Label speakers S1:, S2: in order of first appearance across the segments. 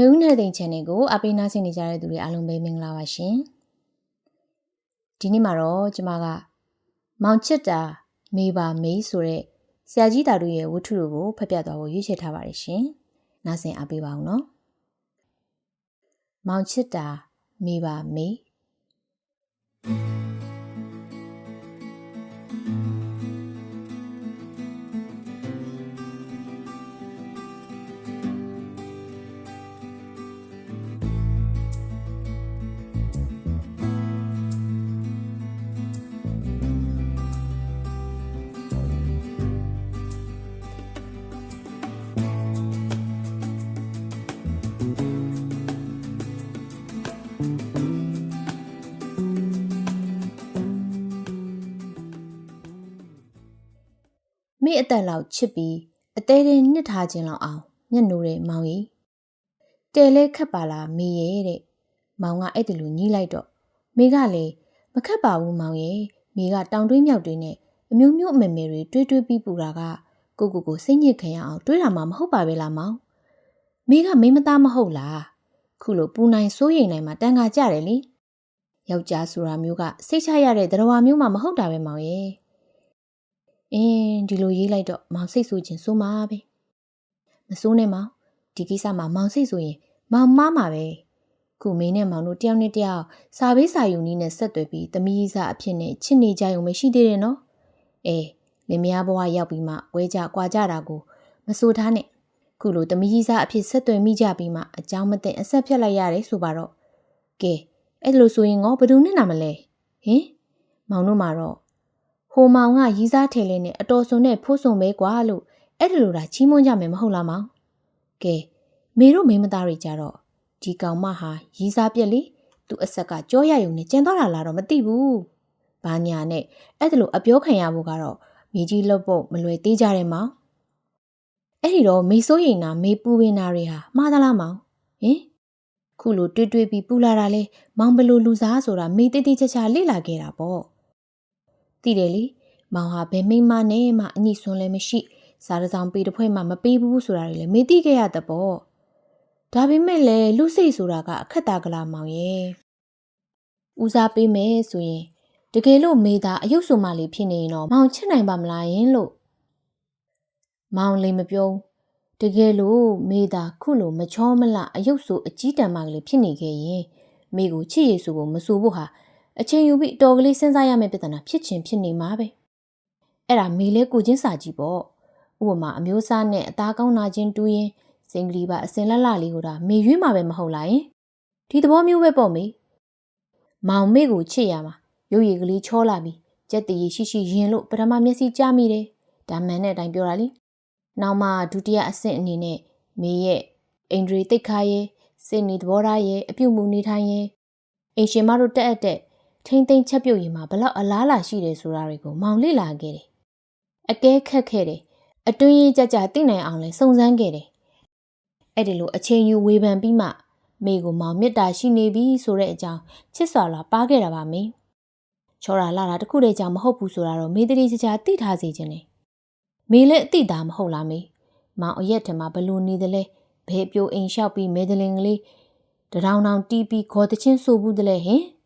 S1: နှွေဦးနယ်သိင် channel ကိုအပိနာဆင်နေကြတဲ့သူတွေအားလုံးပဲမင်္ဂလာပါရှင်။ဒီနေ့မှာတော့ကျမကမောင်ချစ်တာမေပါမေးဆိုတဲ့ဆရာကြီးတာတို့ရဲ့ဝတ္ထုတို့ကိုဖတ်ပြသွားဖို့ရွေးချယ်ထားပါတယ်ရှင်။နားဆင်အားပေးပါအောင်နော်။မောင်ချစ်တာမေပါမေး မိအသက်လောက်ချစ်ပြီးအသေးသေးနှစ်ထားခြင်းလောက်အောင်မျက်နှိုးတဲ့မောင်ကြီးတဲလဲခတ်ပါလားမေရဲ့တဲ့မောင်ကအဲ့ဒီလိုညှိလိုက်တော့မိကလည်းမခတ်ပါဘူးမောင်ရဲ့မိကတောင်တွင်းမြောက်တွင်းနဲ့အမျိုးမျိုးအမေမေတွေတွေးတွေးပြီးပူတာကကိုကိုကိုစိတ်ညစ်ခံရအောင်တွေးတာမှမဟုတ်ပါပဲလားမောင်မိကမိမသားမဟုတ်လားခုလိုပူနိုင်စိုးရိမ်နိုင်မှတန်ခါကြတယ်လေယောက်ျားဆိုတာမျိုးကစိတ်ချရတဲ့သတ္တဝါမျိုးမှမဟုတ်တာပဲမောင်ရဲ့ အင်းဒီလိုရေးလိုက်တော့မောင်စိတ်ဆိုခြင်းစိုးမှာပဲမစိုးနဲ့မောင်ဒီကိစ္စမှာမောင်စိတ်ဆိုရင်မောင်မားမှာပဲခုမင်းနဲ့မောင်တို့တယောက်နဲ့တယောက်စာပေးစာယူနည်းနဲ့ဆက်သွယ်ပြီးသမီးစားအဖြစ်နဲ့ချစ်နေကြရုံမရှိသေးတယ်နော်အေးလင်မယားဘဝရောက်ပြီးမှဝဲကြကွာကြတာကိုမစိုးထားနဲ့ခုလိုသမီးစားအဖြစ်ဆက်သွယ်မိကြပြီးမှအကြောင်းမသိအဆက်ဖြတ်လိုက်ရတယ်ဆိုပါတော့ကဲအဲ့လိုဆိုရင်ငေါဘယ်သူနဲ့နာမလဲဟင်မောင်တို့မှာတော့ ဟိုမောင်ကရီးစားထဲလေးနဲ့အတော်စုံနဲ့ဖိုးစုံပဲကွာလို့အဲ့ဒါလိုဒါချီးမွမ်းကြမယ်မဟုတ်လားမောင်ကဲမေတို့မိန်းမသားတွေကြတော့ဒီကောင်မဟာရီးစားပြက်လေသူအဆက်ကကြောရယုံနဲ့ကျန်သွားတာလားတော့မသိဘူးဘာညာနဲ့အဲ့ဒါလိုအပြောခံရဖို့ကတော့မိကြီးလွတ်ဖို့မလွယ်သေးကြတယ်မောင်အဲ့ဒီတော့မေစိုးရင်နာမေပူပင်နာတွေဟာမှားသလားမောင်ဟင်ခုလိုတွေးတွေးပြီးပူလာတာလဲမောင်ဘလို့လူစားဆိုတာမေတိတိချာချာလေ့လာခဲ့တာပေါ့ သိတယ်လေမောင်ဟာဘယ်မိန်းမနဲ့မှအညှိစွန်းလည်းမရှိစားတစောင်းပေးတစ်ဖွဲ့မှမပေးဘူးဆိုတာတွေလည်းမေ့သိခဲ့ရတဲ့ပေါ့ဒါပေမဲ့လည်းလူစိတ်ဆိုတာကအခက်တာကလာမောင်ရဲ့ဦးစားပေးမယ်ဆိုရင်တကယ်လို့မေသားအယုတ်ဆိုမှလေးဖြစ်နေရင်တော့မောင်ချစ်နိုင်ပါမလားယင်လို့မောင်လေးမပြောတကယ်လို့မေသားခုလိုမချောမလအယုတ်ဆိုအကြီးတန်းမှလေးဖြစ်နေခဲ့ရင်မေကိုချစ်ရည်ဆိုဖို့မဆိုဖို့ဟာ အချိန်ယူပြီးအတော်ကလေးစဉ်းစားရမယ့်ပြဿနာဖြစ်ချင်းဖြစ်နေမှာပဲအဲ့ဒါမေလဲကိုချင်းစာကြီးပေါ့ဥပမာအမျိုးအစားနဲ့အသားကောင်းနာချင်းတူးရင်စင်ကလေးပါအစင်လက်လလေးကိုဒါမေရွေးမှာပဲမဟုတ်လားယင်ဒီသဘောမျိုးပဲပေါ့မေမောင်မေကိုချစ်ရမှာရုပ်ရည်ကလေးချောလာပြီးကြက်တည်ရှိရှိရင်လို့ပထမမျက်စိကြားမိတယ်ဒါမှန်တဲ့အတိုင်းပြောတာလေနောက်မှဒုတိယအဆင့်အနေနဲ့မေရဲ့အင်ဒရီတိတ်ခါရဲ့စိတ်နေသဘောထားရဲ့အပြုတ်မှုနေထိုင်ရဲ့အင်ရှင်မတို့တက်အပ်တဲ့ ထိမ့်သိမ့်ချက်ပြုတ်ရင်မှာဘလောက်အလားလာရှိတယ်ဆိုတာတွေကိုမောင်လေ့လာခဲ့တယ်။အကဲခတ်ခဲ့တယ်။အတွင်းရေးကြကြသိနိုင်အောင်လဲစုံစမ်းခဲ့တယ်။အဲ့ဒီလိုအချိန်ယူဝေဖန်ပြီးမှမေကိုမောင်မေတ္တာရှိနေပြီဆိုတဲ့အကြောင်းချစ်စွာလာပါခဲ့တာပါမေ။ချောတာလာတာတခုတည်းကြောင့်မဟုတ်ဘူးဆိုတာတော့မေတ္တိချာချာသိထားစေခြင်းလေ။မေလည်းအသိသားမဟုတ်လားမေ။မောင်အရက်ထမှာဘလို့နေသလဲဘဲပြိုအိမ်လျှောက်ပြီးမဲဒလင်ကလေးတရောင်တောင်တီးပြီးခေါ်တချင်းဆိုဘူးတလဲဟင်။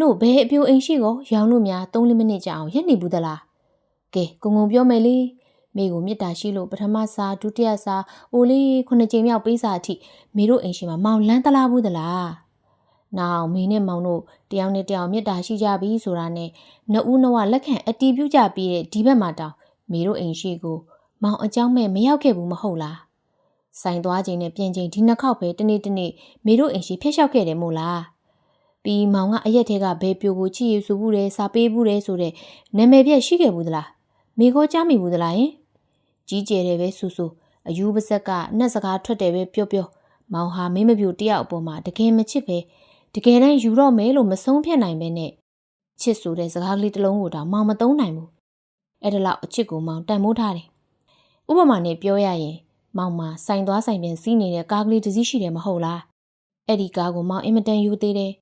S1: နို့ဘယ်အပြိုအိမ်ရှိကိုရောင်လို့များ3-4မိနစ်ကြာအောင်ရက်နေဘူးသလားကဲကုံကုံပြောမယ်လေမေကိုမေတ္တာရှိလို့ပထမစာဒုတိယစာအိုလေးခုနှစ်ကြိမ်မြောက်ပေးစာအထိမေတို့အိမ်ရှင်မှာမောင်လန်းတလားဘူးသလားနောက်မင်းနဲ့မောင်တို့တယောက်နဲ့တယောက်မေတ္တာရှိကြပြီဆိုတာနဲ့နှဦးနှဝလက်ခံအတီးပြုကြပြီးတဲ့ဒီဘက်မှာတောင်မေတို့အိမ်ရှိကိုမောင်အကြောင်းမဲ့မရောက်ခဲ့ဘူးမဟုတ်လားဆိုင်သွားချိန်နဲ့ပြန်ချိန်ဒီနှစ်ခေါက်ပဲတနေ့တနေ့မေတို့အိမ်ရှိဖျက်လျှောက်ခဲ့တယ်မို့လား ပြီးမောင်ကအရက်ထဲကဘဲပြိုကိုချီရဆူဘူးတယ်စာပေးဘူးတယ်ဆိုတဲ့နာမည်ပြက်ရှိခဲ့ဘူးသလားမိခေါ်ကြားမိဘူးသလားယင်ကြီးကျယ်တယ်ပဲဆူဆူအယူပါဇက်ကနှက်စကားထွက်တယ်ပဲပြောပြောမောင်ဟာမင်းမပြူတယောက်အပေါ်မှာတကယ်မချစ်ပဲတကယ်တမ်းယူတော့မယ်လို့မဆုံးဖြတ်နိုင်ပဲနဲ့ချစ်ဆိုတဲ့စကားကလေးတစ်လုံးကိုတော့မောင်မသုံးနိုင်ဘူးအဲ့ဒါလောက်အချစ်ကိုမောင်တန်မိုးထားတယ်ဥပမာနဲ့ပြောရရင်မောင်မှာစိုင်သွားဆိုင်ပြန်စီးနေတဲ့ကားကလေးတစ်စီးရှိတယ်မဟုတ်လားအဲ့ဒီကားကိုမောင်အင်မတန်ယူသေးတယ်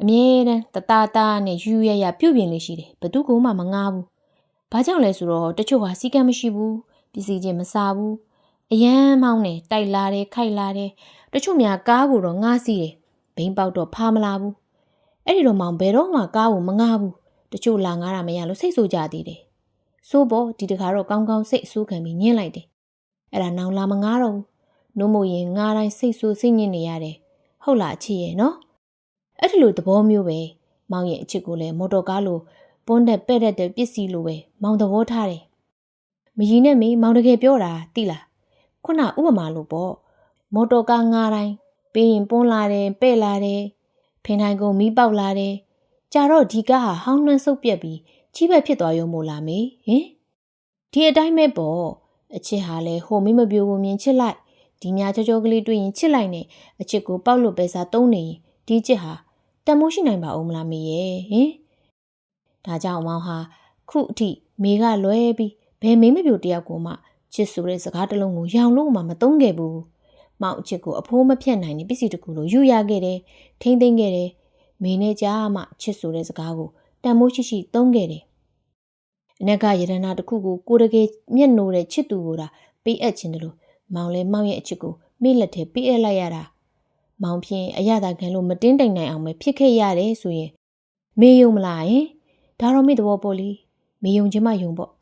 S1: အမြဲတမ်းတသားသားနဲ့ယူရရပြုတ်ပြင်းလေးရှိတယ်ဘသူကမှမငားဘူးဘာကြောင့်လဲဆိုတော့တချို့ဟာစီကံမရှိဘူးပစ္စည်းချင်းမစားဘူးအရန်မောင်းတယ်တိုက်လာတယ်ခိုက်လာတယ်တချို့များကားကိုတော့ငားစီးတယ်ဘိန်းပေါက်တော့ဖားမလာဘူးအဲ့ဒီတော့မောင်ဘယ်တော့မှကားကိုမငားဘူးတချို့လာငားတာမရလို့စိတ်ဆိုးကြသေးတယ်စိုးပေါ်ဒီတခါတော့ကောင်းကောင်းစိတ်အဆိုးခံပြီးညှင်းလိုက်တယ်အဲ့ဒါနောင်လာမငားတော့ဘူးနို့မို့ရင်ငားတိုင်းစိတ်ဆိုးစိတ်ညစ်နေရတယ်ဟုတ်လားအချစ်ရဲ့နော် အဲ့ဒီလိုသဘောမျိုးပဲမောင်ရဲ့အချစ်ကိုလည်းမော်တော်ကားလိုပွန်းတဲ့ပဲ့တဲ့တဲ့ပစ္စည်းလိုပဲမောင်သဘောထားတယ်မကြီးနဲ့မေမောင်တကယ်ပြောတာတိလားခုနဥပမာလို့ပေါ့မော်တော်ကားငားတိုင်းပြီးရင်ပွန်းလာတယ်ပဲ့လာတယ်ဖင်တိုင်းကုန်မီးပေါက်လာတယ်ကြာတော့ဒီကားဟာဟောင်းနှန်းဆုပ်ပြက်ပြီးချီးပဲဖြစ်သွားရုံမို့လားမေဟင်ဒီအတိုင်းပဲပေါ့အချစ်ဟာလဲဟိုမင်းမပြိုကိုမြင်ချစ်လိုက်ဒီများကြောကြောကလေးတွေ့ရင်ချစ်လိုက်နဲ့အချစ်ကိုပေါက်လို့ပဲစားသုံးနေရင် ဒီချစ်ဟာတန်မိုးရှိနိုင်ပါဦးမလားမေရဲ့ဟင်ဒါကြောင့်မောင်ဟာခုအထိမေကလွဲပြီးဘယ်မင်းမပြိုတယောက်ကိုမှချစ်ဆိုတဲ့စကားတစ်လုံးကိုရောင်လို့မှမသုံးခဲ့ဘူးမောင်အချစ်ကိုအဖိုးမဖြတ်နိုင်တဲ့ပစ္စည်းတစ်ခုလိုယူရခဲ့တယ်ထိမ့်သိမ့်ခဲ့တယ်မင်းနဲ့ကြားမှချစ်ဆိုတဲ့စကားကိုတန်မိုးရှိရှိသုံးခဲ့တယ်အနက်ကယရနာတစ်ခုကိုကိုတကယ်မျက်နှိုးတဲ့ချစ်သူကိုသာပေးအပ်ခြင်းတလို့မောင်လဲမောင်ရဲ့အချစ်ကိုမိလက်ထဲပေးအပ်လိုက်ရတာ မောင်ဖြင့်အရသာခံလို့မတင်းတိမ်နိုင်အောင်ပဲဖြစ်ခဲ့ရတယ်ဆိုရင်မေယုံမလားဟင်ဒါတော့မိသဘောပေါ့လေမေယုံချင်းမယုံပေါ့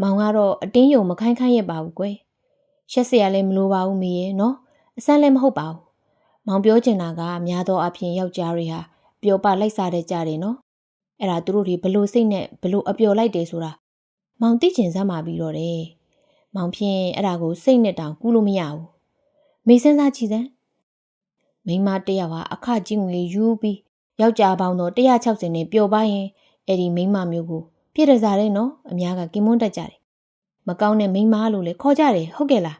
S1: မောင်ကတော့အတင်းယုံမခိုင်းခိုင်းရပါဘူးကွယ်ရှက်စရာလည်းမလိုပါဘူးမေရဲ့နော်အဆန်းလည်းမဟုတ်ပါဘူးမောင်ပြောချင်တာကများသောအားဖြင့်ယောက်ျားတွေဟာပျော်ပါလိုက်စားတဲ့ကြတယ်နော်အဲ့ဒါသူတို့တွေဘလို့စိတ်နဲ့ဘလို့အပျော်လိုက်တယ်ဆိုတာမောင်သိချင်စမ်းပါပြီးတော့တယ်မောင်ဖြင့်အဲ့ဒါကိုစိတ်နဲ့တောင်ကူးလို့မရဘူးမေစဉ်းစားကြည့်စမ်း မိန်းမတယောက်ဟာအခကြီးငွေယူပြီးယောက်ျားပေါင်းတော့160နဲ့ပျော်ပါရင်အဲ့ဒီမိန်းမမျိုးကိုပြည့်ရစားတဲ့နော်အများကကင်မွန်းတက်ကြတယ်မကောင်းတဲ့မိန်းမလို့လည်းခေါ်ကြတယ်ဟုတ်ကဲ့လား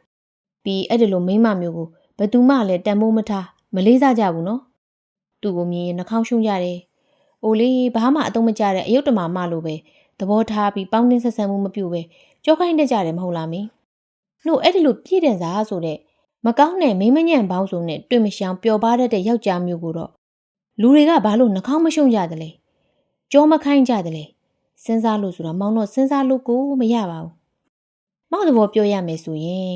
S1: ပြီးအဲ့ဒီလိုမိန်းမမျိုးကိုဘယ်သူမှလည်းတန်မိုးမထားမလေးစားကြဘူးနော်သူ့ကိုမြင်ရင်နှာခေါင်းရှုံးကြတယ်အိုလေးဘာမှအသုံးမကျတဲ့အယုတ်တမမလို့ပဲသဘောထားပြီးပေါင်းတင်းဆက်ဆံမှုမပြုပဲကြောခိုင်းတတ်ကြတယ်မဟုတ်လားမင်း။နှုတ်အဲ့ဒီလိုပြည့်တဲ့စားဆိုတဲ့ မကောင်းတဲ့မိမညံ့ပေါင်းစုံနဲ့တွေ့မရှောင်ပျော်ပါတတ်တဲ့ယောက်ျားမျိုးကိုတော့လူတွေကဘာလို့နှာခေါင်းမရှုံကြတယ်လဲ။ကြောမခိုင်းကြတယ်လဲ။စဉ်းစားလို့ဆိုတာမောင်တော့စဉ်းစားလို့ကိုမရပါဘူး။မောင်သဘောပြောရမယ်ဆိုရင်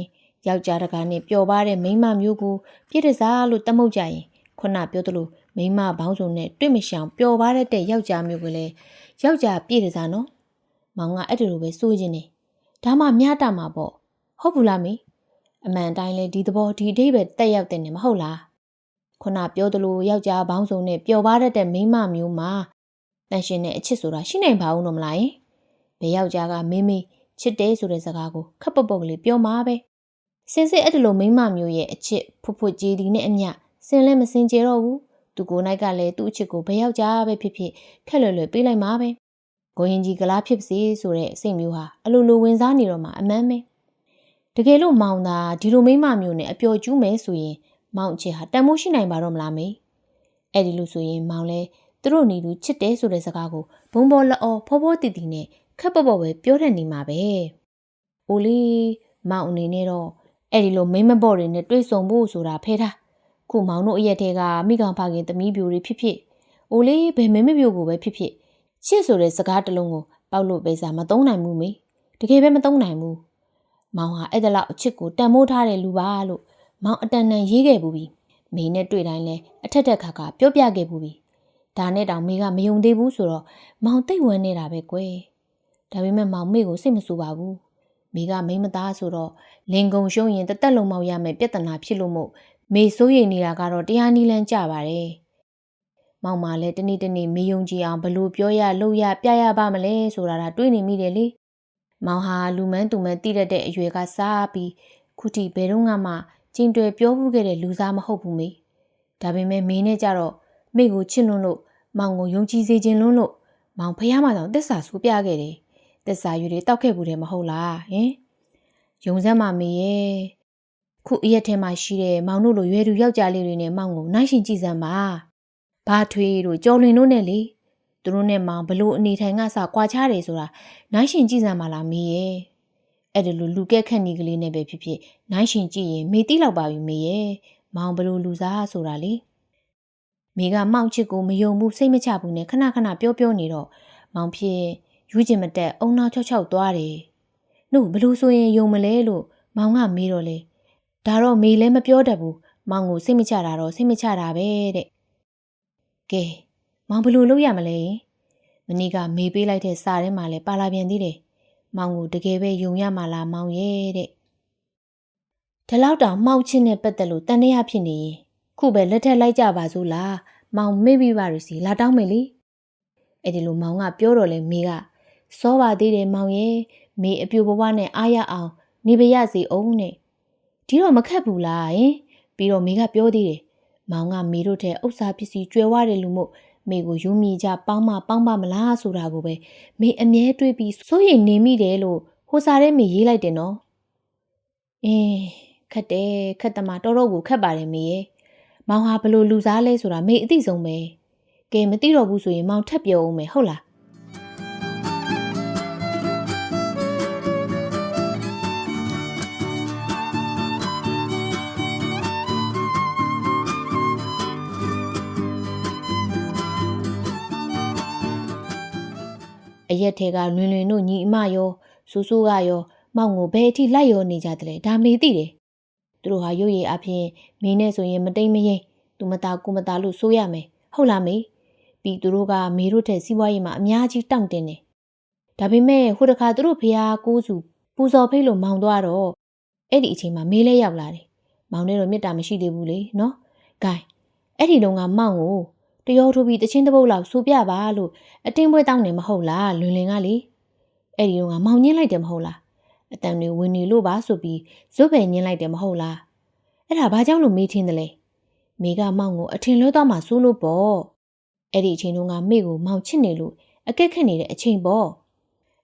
S1: ယောက်ျားတကားနဲ့ပျော်ပါတဲ့မိန်းမမျိုးကိုပြည့်တစားလို့တမုတ်ကြရင်ခုနပြောသလိုမိန်းမဘောင်းစုံနဲ့တွေ့မရှောင်ပျော်ပါတဲ့ယောက်ျားမျိုးကလည်းယောက်ျားပြည့်တစားနော်။မောင်ကအဲ့ဒီလိုပဲစိုးခြင်းနေ။ဒါမှမြားတာမှာပေါ့ဟုတ်ဘူးလားမေ အမှန်တိုင်းလဲဒီသဘောဒီအဓိပ္ပာယ်တက်ရောက်တဲ့နေမဟုတ်လားခုနပြောသလိုယောက်ျားဘောင်းစုံနဲ့ပျော်ပါတတ်တဲ့မိန်းမမျိုးမှာတန်ရှင်တဲ့အချစ်ဆိုတာရှိနိုင်ပါဦးတော့မလားယင်ဘယ်ယောက်ျားကမင်းမေးချစ်တယ်ဆိုတဲ့စကားကိုခပ်ပုတ်ပုတ်ကလေးပြောမှာပဲစင်စစ်အဲ့ဒီလိုမိန်းမမျိုးရဲ့အချစ်ဖွဖွကြီးဒီနဲ့အမျှစင်လဲမစင်ကြတော့ဘူးသူကိုယ်၌ကလည်းသူ့အချစ်ကိုဘယ်ယောက်ျားပဲဖြစ်ဖြစ်ခက်လွယ်လွယ်ပေးလိုက်မှာပဲကိုရင်ကြီးကလားဖြစ်စေဆိုတဲ့စိတ်မျိုးဟာအလိုလိုဝင်စားနေတော့မှအမှန်ပဲ တကယ်လို့မောင်သာဒီလိုမိမမျိုးနဲ့အပျော်ကျူးမယ်ဆိုရင်မောင်ချစ်ဟာတန်မိုးရှိနိုင်ပါတော့မလားမေအဲ့ဒီလိုဆိုရင်မောင်လဲသူတို့နေလူချစ်တယ်ဆိုတဲ့စကားကိုဘုံဘောလော်ဖောဖောတီတီနဲ့ခက်ပပပဲပြောတတ်နေမှာပဲအိုလီမောင်အနေနဲ့တော့အဲ့ဒီလိုမိမဘော့တွေနဲ့တွေ့ဆုံဖို့ဆိုတာဖဲထားခုမောင်တို့အရက်တဲကမိကောင်ဖခင်သမီးပြိုတွေဖြစ်ဖြစ်အိုလီဘယ်မင်းမပြိုကိုပဲဖြစ်ဖြစ်ချစ်ဆိုတဲ့စကားတစ်လုံးကိုပေါက်လို့ပဲစားမသုံးနိုင်ဘူးမေတကယ်ပဲမသုံးနိုင်ဘူး မောင်ဟာအဲ့ဒါလောက်အချစ်ကိုတန်မိုးထားတဲ့လူပါလို့မောင်အတန်တန်ရေးခဲ့ဘူးပြီမေနဲ့တွေ့တိုင်းလဲအထက်တက်ခါခါပြောပြခဲ့ဘူးပြီဒါနဲ့တောင်မေကမယုံသေးဘူးဆိုတော့မောင်တိတ်ဝမ်းနေတာပဲကွယ်ဒါပေမဲ့မောင်မေကိုစိတ်မဆူပါဘူးမေကမိမသားဆိုတော့လင်ကုံရှုံးရင်တသက်လုံးမောက်ရမယ်ပြဿနာဖြစ်လို့မို့မေစိုးရိမ်နေတာကတော့တရားနီးလန်းကြပါတယ်မောင်မလည်းတနေ့တနေ့မေယုံကြည်အောင်ဘလို့ပြောရလို့ရပြရပါမလဲဆိုတာဒါတွေးနေမိတယ်လေ မောင်ဟာလူမန်းသူမန်းတိရတဲ့အရွယ်ကစားပြီးခုထိဘယ်တော့မှကျင်တွယ်ပြောမှုခဲ့တဲ့လူသားမဟုတ်ဘူးမေဒါပေမဲ့မင်းနဲ့ကြတော့မိကိုချစ်လွန်းလို့မောင်ကိုယုံကြည်စေခြင်းလွန်းလို့မောင်ဖះမဆောင်တစ္ဆာဆူပြခဲ့တယ်တစ္ဆာယူတွေတောက်ခဲ့ဘူးတယ်မဟုတ်လားဟင်ယုံစမ်းမမေရဲ့ခုအရက်ထဲမှာရှိတဲ့မောင်တို့လိုရွယ်သူယောက်ျားလေးတွေနဲ့မောင်ကိုနိုင်ရှင်ကြည့်စမ်းပါဘာထွေးတို့ကြော်လွင်တို့နဲ့လေ သူတို့နဲ့မောင်ဘလို့အနေထိုင်ကစကွာခြားတယ်ဆိုတာနိုင်ရှင်ကြည့်စမ်းပါလားမေရဲ့အဲ့ဒါလိုလူကက်ခက်နီကလေးနဲ့ပဲဖြစ်ဖြစ်နိုင်ရှင်ကြည့်ရင်မေတိလောက်ပါပြီမေရဲ့မောင်ဘလို့လူစားဆိုတာလေမေကမောင်ချစ်ကိုမယုံဘူးစိတ်မချဘူးနဲ့ခဏခဏပြောပြောနေတော့မောင်ဖြစ်ယူကျင်မတက်အုံနောက်ချောက်ချောက်သွားတယ်။နှုတ်ဘလို့ဆိုရင်ယုံမလဲလို့မောင်ကမေးတော့လေဒါတော့မေလည်းမပြောတတ်ဘူးမောင်ကိုစိတ်မချတာတော့စိတ်မချတာပဲတဲ့ကဲ မောင်ဘယ်လိုလုပ်ရမလဲမနီကမေးပေးလိုက်တဲ့စာထဲမှာလဲပါလာပြန်သေးတယ်မောင်ကိုတကယ်ပဲယုံရမှာလားမောင်ရဲ့တဲ့ဒီလောက်တောင်မှောက်ချင်းနဲ့ပတ်သက်လို့တန်တရားဖြစ်နေရင်ခုပဲလက်ထက်လိုက်ကြပါစို့လားမောင်မေ့ပြီးပါရစီလာတောင်းမယ်လေအဲ့ဒီလိုမောင်ကပြောတော့လဲမေကစောပါသေးတယ်မောင်ရဲ့မေအပြိုဘဝနဲ့အားရအောင်နေပါရစီအောင်နဲ့ဒီတော့မခက်ဘူးလားယင်ပြီးတော့မေကပြောသေးတယ်မောင်ကမေတို့ထဲဥစ္စာပစ္စည်းကျွဲဝတယ်လူမို့ မေကိုယူမိကြပေါင်းမပေါင်းပါမလားဆိုတာကိုပဲမေအမြဲတွေးပြီးစိုးရိမ်နေမိတယ်လို့ဟိုစာထဲမေရေးလိုက်တယ်နော်အင်းခက်တယ်ခက်တမတော်တော်ကိုခက်ပါတယ်မေရဲ့မောင်ဟာဘလို့လူစားလဲဆိုတာမေအသိဆုံးပဲကဲမသိတော့ဘူးဆိုရင်မောင်ထပ်ပြောအောင်မယ်ဟုတ်လား အရက်ထဲကလွင်လွင်တို့ညီအမရောစူးစူးကရောမောင်ကိုဘယ်အထိလိုက်ရောနေကြတယ်လဲဒါမေသိတယ်သူတို့ဟာရုပ်ရည်အဖြစ်မင်းနဲ့ဆိုရင်မတိမ်မယိမ့်သူမသားကိုမသားလို့ဆိုရမယ်ဟုတ်လားမေပြီးသူတို့ကမေတို့တဲ့စီးပွားရေးမှာအများကြီးတောင့်တင်တယ်ဒါပေမဲ့ဟိုတခါသူတို့ဖះကိုးစုပူဇော်ဖိတ်လို့မောင်သွားတော့အဲ့ဒီအချိန်မှာမေးလဲရောက်လာတယ်မောင်နဲ့တော့မေတ္တာမရှိသေးဘူးလေနော်ဂိုင်းအဲ့ဒီတုန်းကမောင်ကို တရောထိုးပြီးတချင်းတစ်ပုတ်လောက်စူပြပါလို့အတင်းပွဲတောင်းနေမဟုတ်လားလွင်လင်ကလေအဲ့ဒီတော့ကမောင်ညင်းလိုက်တယ်မဟုတ်လားအတန်တွေဝင်နေလို့ပါဆိုပြီးဇွတ်ပဲညင်းလိုက်တယ်မဟုတ်လားအဲ့ဒါဘာကြောင့်လို့မေးထင်းတယ်လဲမေကမောင်ကိုအထင်လွဲသွားမှစိုးလို့ပေါ့အဲ့ဒီအချိန်တုန်းကမေကိုမောင်ချစ်နေလို့အကက်ခက်နေတဲ့အချိန်ပေါ့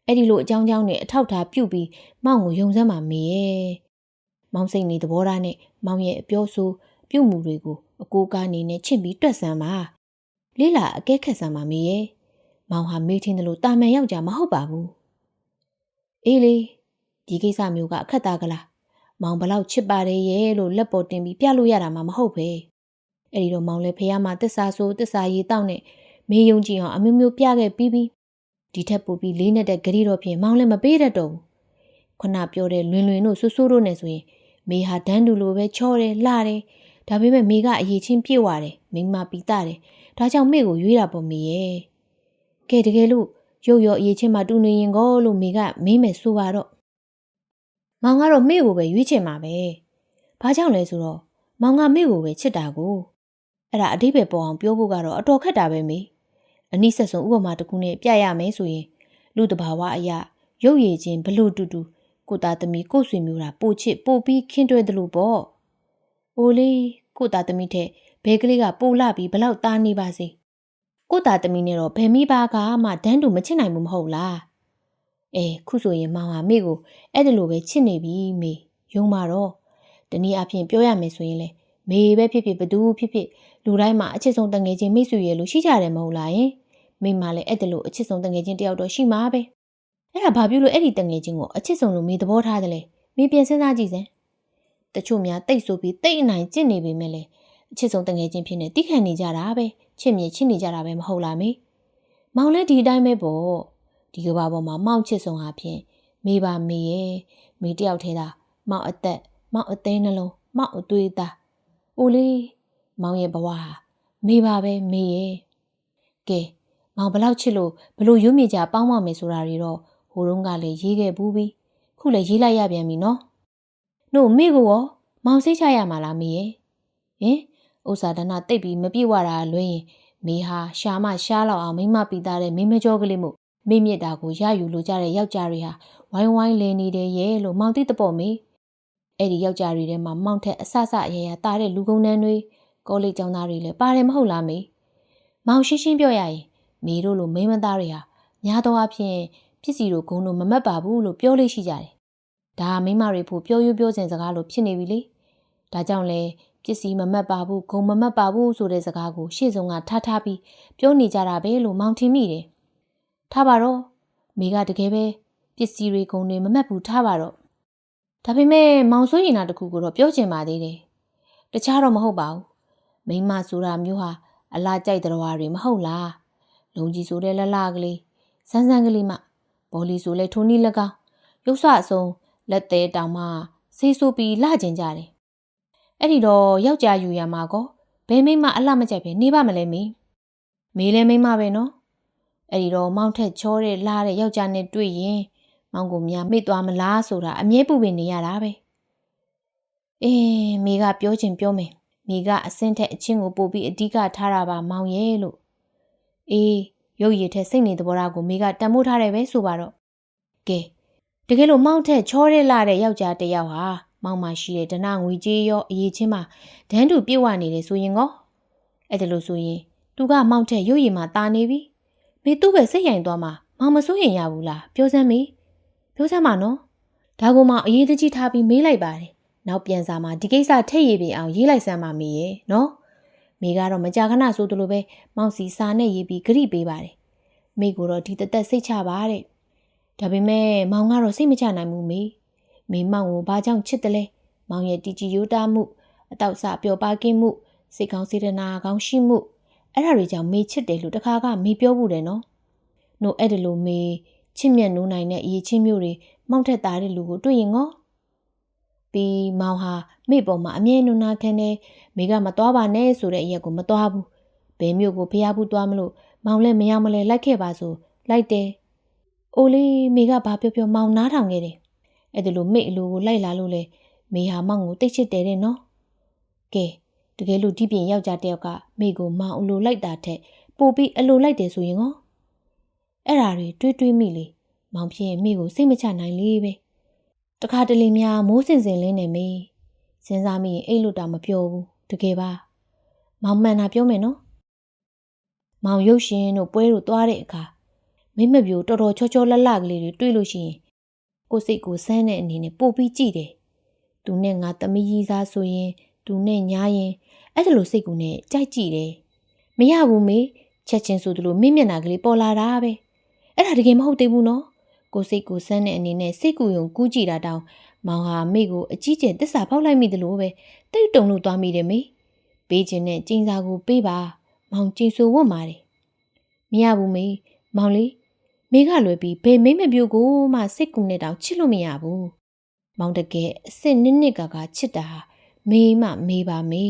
S1: အဲ့ဒီလိုအကြောင်းကြောင်းနဲ့အထောက်ထားပြုတ်ပြီးမောင်ကိုယုံစမ်းမှမေရဲ့မောင်စိတ်နေသဘောထားနဲ့မောင်ရဲ့အပြောဆိုပြုတ်မှုတွေကိုအကိုကားနေနဲ့ချင့်ပြီးတွက်ဆန်းပါ လေးလာအကဲခက်ဆန်းပါမေရဲ့မောင်ဟာမေးထင်းတယ်လို့တာမန်ယောက်ျားမဟုတ်ပါဘူးအေးလေဒီကိစ္စမျိုးကအခက်သားကလားမောင်ဘလောက်ချစ်ပါတယ်ရဲ့လို့လက်ပေါ်တင်ပြီးပြလို့ရတာမှမဟုတ်ပဲအဲ့ဒီတော့မောင်လည်းဖះမှာတစ္ဆာဆိုတစ္ဆာရေးတောက်နဲ့မေးယုံကြည်အောင်အမျိုးမျိုးပြခဲ့ပြီးပြီးဒီထက်ပိုပြီးလေးနဲ့တဲ့ဂရီတော့ဖြင့်မောင်လည်းမပေးတတ်တော့ဘူးခုနပြောတဲ့လွင်လွင်တို့ဆူဆူတို့နဲ့ဆိုရင်မေဟာဒန်းတူလိုပဲချောတယ်လှတယ်ဒါပေမဲ့မေကအရေးချင်းပြည့်ဝတယ်မိမပီတာတယ် ဒါကြောင့်မေကိုရွေးတာပေါ့မေရဲ့ကဲတကယ်လို့ရုပ်ရောအရေးချင်းမှတူနေရင်ကောလို့မေကမေးမယ်ဆိုပါတော့မောင်ကတော့မေကိုပဲရွေးချင်မှာပဲဘာကြောင့်လဲဆိုတော့မောင်ကမေကိုပဲချစ်တာကိုအဲ့ဒါအတိပ္ပယ်ပေါ်အောင်ပြောဖို့ကတော့အတော်ခက်တာပဲမေအနိဆက်ဆုံးဥပမာတစ်ခုနဲ့ပြရမယ်ဆိုရင်လူတဘာဝအရာရုပ်ရည်ချင်းဘလို့တူတူကိုသားသမီးကိုဆွေမျိုးတာပိုချစ်ပိုပြီးခင်းတွဲတယ်လို့ပေါ့။အိုလေးကိုသားသမီးတဲ့ ဘဲကလေးကပိုလာပြီးဘလောက်သားနေပါစေ။ကိုသားသမီးနဲ့တော့ဘယ်မိပါကမှဒန်းတူမချစ်နိုင်ဘူးမဟုတ်လား။အဲခုဆိုရင်မောင်ဟာမိကိုအဲ့ဒါလိုပဲချစ်နေပြီမေယုံပါတော့တနည်းအားဖြင့်ပြောရမယ်ဆိုရင်လေမေပဲဖြစ်ဖြစ်ဘသူဖြစ်ဖြစ်လူတိုင်းမှာအချစ်ဆုံးတငယ်ချင်းမိတ်ဆွေရဲ့လို့ရှိကြတယ်မဟုတ်လားယင်မိမလည်းအဲ့ဒါလိုအချစ်ဆုံးတငယ်ချင်းတယောက်တော့ရှိမှာပဲအဲ့ဒါဘာဖြစ်လို့အဲ့ဒီတငယ်ချင်းကိုအချစ်ဆုံးလို့မေသဘောထားတယ်လေမေပြန်စဉ်းစားကြည့်စမ်းတချို့များတိတ်ဆိုပြီးတိတ်အနိုင်ကျင့်နေပေမဲ့လေ အချစ်ဆုံးတငယ်ချင်းဖြစ်နေတိခံနေကြတာပဲချစ်မြေချစ်နေကြတာပဲမဟုတ်လားမေမောင်လည်းဒီအတိုင်းပဲပေါ့ဒီကဘာပေါ်မှာမောင်ချစ်ဆုံးဟာဖြင့်မေပါမေရဲ့မေတယောက်ထဲသာမောင်အသက်မောင်အသေးနှလုံးမောင်အသွေးသားအိုလေးမောင်ရဲ့ဘဝဟာမေပါပဲမေရဲ့ကဲမောင်ဘလောက်ချစ်လို့ဘလို့ရွမြေကြပေါင်းမမယ်ဆိုတာတွေတော့ဟိုတုန်းကလည်းရေးခဲ့ဘူးပြီခုလည်းရေးလိုက်ရပြန်ပြီနော်နို့မေကိုရောမောင်စိတ်ချရမှာလားမေရဲ့ဟင် ဥစ္စာဒနာတိတ်ပြီးမပြေဝတာလွှဲရင်မေဟာရှာမရှားလောက်အောင်မိမပီသားတဲ့မိမကြောကလေးမို့မိမြစ်တာကိုရယူလိုကြတဲ့ယောက်ျားတွေဟာဝိုင်းဝိုင်းလည်နေတယ်ရဲ့လို့မောင်တိတပေါ့မေအဲ့ဒီယောက်ျားတွေထဲမှာမောင်ထက်အဆဆအရရတာတဲ့လူကုန်နှန်းတွေကောလိပ်ကျောင်းသားတွေလည်းပါတယ်မဟုတ်လားမေမောင်ရှင်းရှင်းပြောရရင်မေတို့လိုမိန်းမသားတွေဟာညာတော့အဖြစ်ဖြစ်စီတို့ဂုံတို့မမတ်ပါဘူးလို့ပြောလို့ရှိကြတယ်ဒါမိမတွေဖို့ပြောရိုးပြောစင်စကားလို့ဖြစ်နေပြီလေဒါကြောင့်လဲ ပစ္စည်းမမတ်ပါဘူးဂုံမမတ်ပါဘူးဆိုတဲ့စကားကိုရှေ့ဆုံးကထားထားပြီးပြောနေကြတာပဲလို့မောင်ထင်မိတယ်ထားပါတော့မိကတကယ်ပဲပစ္စည်းတွေဂုံတွေမမတ်ဘူးထားပါတော့ဒါပေမဲ့မောင်ဆိုးရင်တာတခုကိုတော့ပြောချင်ပါသေးတယ်တခြားတော့မဟုတ်ပါဘူးမိမဆိုတာမျိုးဟာအလားကြိုက်တော်တွေမဟုတ်လားလုံကြီးဆိုတဲ့လလကလေးစန်းစန်းကလေးမှဘောလီဆိုလဲထိုးနီးလကောင်းရုပ်ဆအစုံလက်သေးတောင်မှဆေးဆိုးပြီးလှကျင်ကြတယ် အဲ့ဒီတော့ယောက်ျားယူရမှာကောဘယ်မိမအလှမကြိုက်ပဲနေပါမလဲမေမေလည်းမိမပဲနော်အဲ့ဒီတော့မောင်ထက်ချောတဲ့လှတဲ့ယောက်ျားနဲ့တွေ့ရင်မောင်ကိုများမေ့သွားမလားဆိုတာအမြဲပူပင်နေရတာပဲအေးမိကပြောချင်ပြောမယ်မိကအစင်းထက်အချင်းကိုပို့ပြီးအဓိကထားတာပါမောင်ရဲ့လို့အေးရုပ်ရည်ထက်စိတ်နေသဘောထားကိုမိကတန်မိုးထားတယ်ပဲဆိုပါတော့ကဲတကယ်လို့မောင်ထက်ချောတဲ့လာတဲ့ယောက်ျားတစ်ယောက်ဟာ မောင်မရှိတဲ့ဒနာငွေကြေးရောအရေးချင်းမှာဒန်းတူပြေဝနေတယ်ဆိုရင်ကောအဲ့ဒါလို့ဆိုရင်သူကမောင်ထက်ရုပ်ရည်မှာတာနေပြီမေသူ့ပဲစိတ်ရိုင်သွားမှာမောင်မစိုးရင်ရဘူးလားပြောစမ်းမေပြောစမ်းပါနော်ဒါကမှအရေးတကြီးထားပြီးမေးလိုက်ပါတယ်နောက်ပြန်စာမှာဒီကိစ္စထိတ်ရပြအောင်ရေးလိုက်စမ်းပါမေရဲ့နော်မေကတော့မကြာခဏဆိုသလိုပဲမောင်စီစာနဲ့ရေးပြီးဂရိပေးပါတယ်မေကိုတော့ဒီတသက်စိတ်ချပါတဲ့ဒါပေမဲ့မောင်ကတော့စိတ်မချနိုင်ဘူးမေ မေမောင်ကိုဘာကြောင့်ချစ်တယ်လဲမောင်ရဲ့တီကြီးရိုးသားမှုအတောက်ဆပျော်ပါကင်းမှုစိတ်ကောင်းစေတနာကောင်းရှိမှုအဲ့ဒါတွေကြောင့်မေချစ်တယ်လို့တခါကမေပြောဘူးတယ်နော်။နို့အဲ့ဒါလိုမေချစ်မြတ်နိုးနိုင်တဲ့အရေးချင်းမျိုးတွေမောင့်ထက်သားတဲ့လူကိုတွေ့ရင်ကောပြီးမောင်ဟာမိပေါ်မှာအမြဲနုနာခံနေမိကမသွားပါနဲ့ဆိုတဲ့အရက်ကိုမသွားဘူးဘယ်မျိုးကိုဖျားဘူးသွားမလို့မောင်လည်းမရောက်မလဲလိုက်ခဲ့ပါဆိုလိုက်တယ်အိုလေးမိကဘာပြောပြောမောင်နားထောင်ခဲ့တယ် အဲ့ဒါလိုမိအလိုကိုလိုက်လာလို့လေမိဟာမောင်ကိုတိတ်ချစ်တယ်တဲ့နော်ကဲတကယ်လို့ဒီပြင်ယောက်ျားတယောက်ကမိကိုမောင်အလိုလိုက်တာထက်ပိုပြီးအလိုလိုက်တယ်ဆိုရင်ကောအဲ့ဓာတွေတွေးတွေးမိလေမောင်ဖြစ်ရင်မိကိုစိတ်မချနိုင်လေပဲတခါတလေများမိုးစင်စင်လင်းနေမေစဉ်းစားမိရင်အိတ်လို့တောင်မပြောဘူးတကယ်ပါမောင်မှန်တာပြောမယ်နော်မောင်ရုပ်ရှင်တို့ပွဲတို့သွားတဲ့အခါမိမပြိုတော်တော်ချောချောလတ်လကလေးတွေတွေ့လို့ရှိရင် ကိုစိတ်ကိုစမ်းတဲ့အနေနဲ့ပို့ပြီးကြည့်တယ်သူနဲ့ငါသမီးကြီးစားဆိုရင်သူနဲ့ညားရင်အဲ့ဒါလိုစိတ်ကူနဲ့ကြိုက်ကြည့်တယ်မရဘူးမေချက်ချင်းဆိုသလိုမင်းမျက်နှာကလေးပေါ်လာတာပဲအဲ့ဒါတကယ်မဟုတ်သေးဘူးနော်ကိုစိတ်ကိုစမ်းတဲ့အနေနဲ့စိတ်ကူယုံကူးကြည့်တာတောင်မောင်ဟာမိကိုအကြီးကျယ်တစ္ဆာဖောက်လိုက်မိတယ်လို့ပဲတိတ်တုံလို့သွားမိတယ်မေပေးခြင်းနဲ့ကျင်းစာကိုပေးပါမောင်ကျင်းဆိုဝတ်ပါတယ်မရဘူးမေမောင်လေး မိကလွယ်ပြီးဘယ်မိမပြို့ကိုမှစိတ်ကူနဲ့တောင်ချစ်လို့မရဘူးမောင်တကယ်အစ်စ်နစ်နစ်ကကချစ်တာမေးမှမေးပါမေ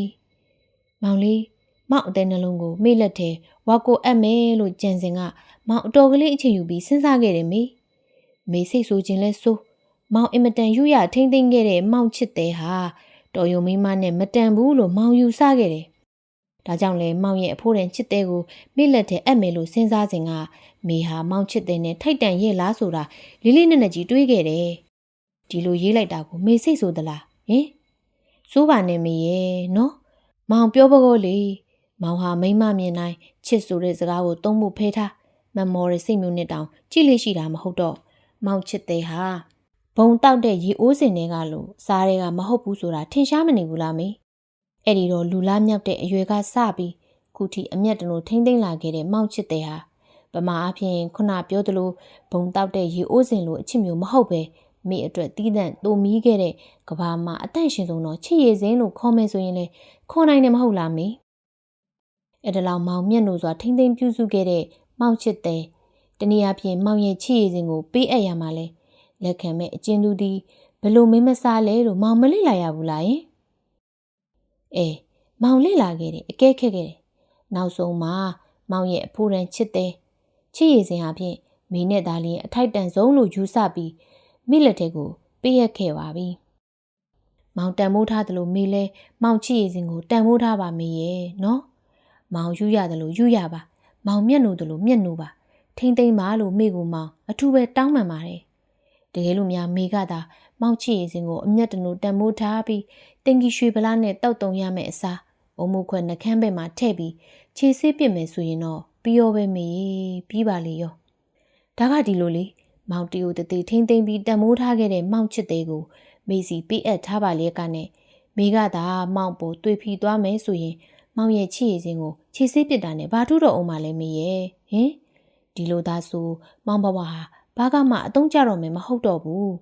S1: မောင်လေးမောင်အတဲ့နှလုံးကိုမေ့လက်ထဲဝါကိုအပ်မယ်လို့ကြံစင်ကမောင်အတော်ကလေးအချိန်ယူပြီးစဉ်းစားခဲ့တယ်မေမေစိတ်ဆိုခြင်းလဲဆိုမောင်အင်မတန်ယူရထိမ့်သိမ့်ခဲ့တဲ့မောင်ချစ်တဲ့ဟာတော်ယုံမိမနဲ့မတန်ဘူးလို့မောင်ယူဆခဲ့တယ်ဒါကြောင့်လဲမောင်ရဲ့အဖိုးတန်ချစ်တဲ့ကိုမိလက်ထဲအပ်မယ်လို့စဉ်းစားစဉ်က မေဟာမောင်ချစ်တဲ့နဲ့ထိုက်တန်ရဲ့လားဆိုတာလေးလေးနက်နက်ကြီးတွေးခဲ့တယ်ဒီလိုရေးလိုက်တာကိုမေစိတ်ဆိုသလားဟင်စိုးပါနဲ့မေရဲ့နော်မောင်ပြောပကောလေမောင်ဟာမိမမြင်တိုင်းချစ်ဆိုတဲ့စကားကိုသုံးဖို့ဖဲထားမမော်ရစိတ်မျိုးနဲ့တောင်ကြည့်လိရှိတာမဟုတ်တော့မောင်ချစ်တဲ့ဟာဘုံတောက်တဲ့ရေအိုးစင်တွေကလို့စားတွေကမဟုတ်ဘူးဆိုတာထင်ရှားမနေဘူးလားမေအဲ့ဒီတော့လူလားမြောက်တဲ့အရွယ်ကစပြီးခုထိအမျက်တလို့ထိမ့်သိမ့်လာခဲ့တဲ့မောင်ချစ်တဲ့ဟာ ဗမာအဖြစ်ခုနပြောသလိုဘုံတောက်တဲ့ရေအိုးစင်လိုအချစ်မျိုးမဟုတ်ပဲမိအတွက်တီးတန့်တူမီးခဲ့တဲ့ကဘာမှာအတန့်ရှင်ဆုံးတော့ချစ်ရည်စင်းလို့ခေါ်မယ်ဆိုရင်လေခေါ်နိုင်တယ်မဟုတ်လားမေအဲ့ဒါလောက်မောင်မျက်နှာစွာထိမ့်သိမ့်ပြုစုခဲ့တဲ့မောင်ချစ်တဲ့တနည်းအားဖြင့်မောင်ရဲ့ချစ်ရည်စင်းကိုပေးအပ်ရမှာလဲလက်ခံမဲ့အကျဉ်သူဒီဘလို့မင်းမစားလဲလို့မောင်မလိလာရဘူးလားယင်အေးမောင်လိလာခဲ့တယ်အကဲခက်ခဲ့တယ်နောက်ဆုံးမှာမောင်ရဲ့အဖိုးရန်ချစ်တဲ့ ချစ်ရည်စင်အဖြစ်မင်းနဲ့သားလေးအထိုက်တန်ဆုံးလို့ယူဆပြီးမိလက်ထဲကိုပေးရခဲ့ပါပြီ။မောင်တန်မိုးထားတယ်လို့မေလဲမောင်ချစ်ရည်စင်ကိုတန်မိုးထားပါမေရဲ့နော်။မောင်ယူရတယ်လို့ယူရပါ။မောင်မျက်နှာတယ်လို့မျက်နှာပါ။ထိမ့်သိမ့်ပါလို့မိကိုမောင်အထူးပဲတောင်းပန်ပါတယ်။တကယ်လို့များမေကသာမောင်ချစ်ရည်စင်ကိုအမျက်တနိုးတန်မိုးထားပြီးတင်ကြီးရွှေဗလားနဲ့တောက်တုံရမယ်အစားအုံမခွက်နှကန်းဘက်မှာထည့်ပြီးခြေဆေးပစ်မယ်ဆိုရင်တော့ ပြီးရောပဲမေပြီးပါလေရောဒါကဒီလိုလေမောင်တီကိုတသေးထိမ့်သိမ့်ပြီးတံမိုးထားခဲ့တဲ့မောင်ချစ်သေးကိုမေစီပေးအပ်ထားပါလေကနဲ့မိကသာမောင်ပေါ်တွေ့ဖီသွားမယ်ဆိုရင် မောင်ရဲ့ချစ်ရည်စင်ကိုခြေဆေးပစ်တာနဲ့ဘာထူးတော့အောင်မလဲမေရဲ့ဟင်ဒီလိုသာဆိုမောင်ဘဝဟာဘာကမှအတုံးကြတော့မယ်မဟုတ်တော့ဘူး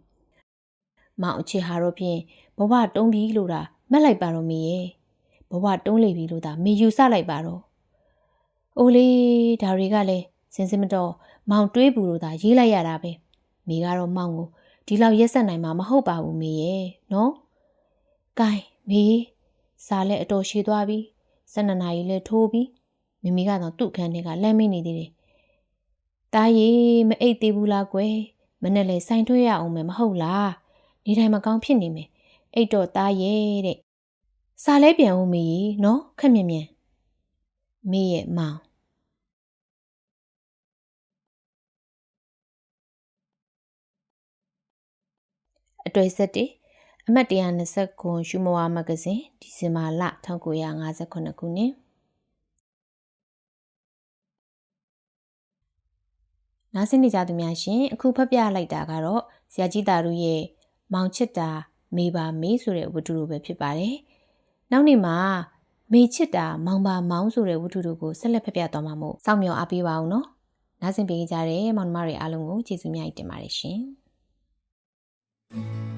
S1: မောင်အချစ်ဟာတော့ဖြင့်ဘဝတုံးပြီလို့တာမက်လိုက်ပါတော့မေရဲ့ဘဝတုံးလေပြီလို့သာမေယူဆလိုက်ပါတော့ အိုးလေးဒါတွေကလည်းစင်စစ်မတော့မောင်တွေးဘူးလို့သာရေးလိုက်ရတာပဲမိကတော့မောင်ကိုဒီလောက်ရက်ဆက်နိုင်မှာမဟုတ်ပါဘူးမေရဲ့နော်။ကဲမေစားလဲအတော်ရှည်သွားပြီ။12နာရီလဲထိုးပြီ။မိမိကတော့သူ့ခန်းထဲကလမ်းမင်းနေသေးတယ်။တားရီမအိတ်သေးဘူးလားကွယ်။မနဲ့လဲစိုင်ထွေးရအောင်မယ်မဟုတ်လား။နေတိုင်းမကောင်းဖြစ်နေမယ်။အိတ်တော့တားရဲ့တဲ့။စားလဲပြန်ဦးမေကြီးနော်ခက်မြင်မြန်။ မေရဲ့မောင်အတွေ့ဆက်တည်အမှတ်120ခွန်ရှူမဝါမဂဇင်းဒီဇင်ဘာလ1958ခုနှစ်နားဆင်နေကြသူများရှင်အခုဖတ်ပြလိုက်တာကတော့ဆရာကြီးတာတို့ရဲ့မောင်ချစ်တာမေပါမေးဆိုတဲ့ဝတ္ထုလိုပဲဖြစ်ပါတယ်။နောက်နေ့မှာ မေချစ်တာမောင်ပါမောင်ဆိုတဲ့ဝတ္ထုတို့ကိုဆက်လက်ဖတ်ပြသွားမှာမို့စောင့်မျှော်အားပေးပါအောင်နော်။နားဆင်ပေးကြတဲ့မောင်နှမတွေအားလုံးကိုကျေးဇူးများတင်ပါတယ်ရှင်။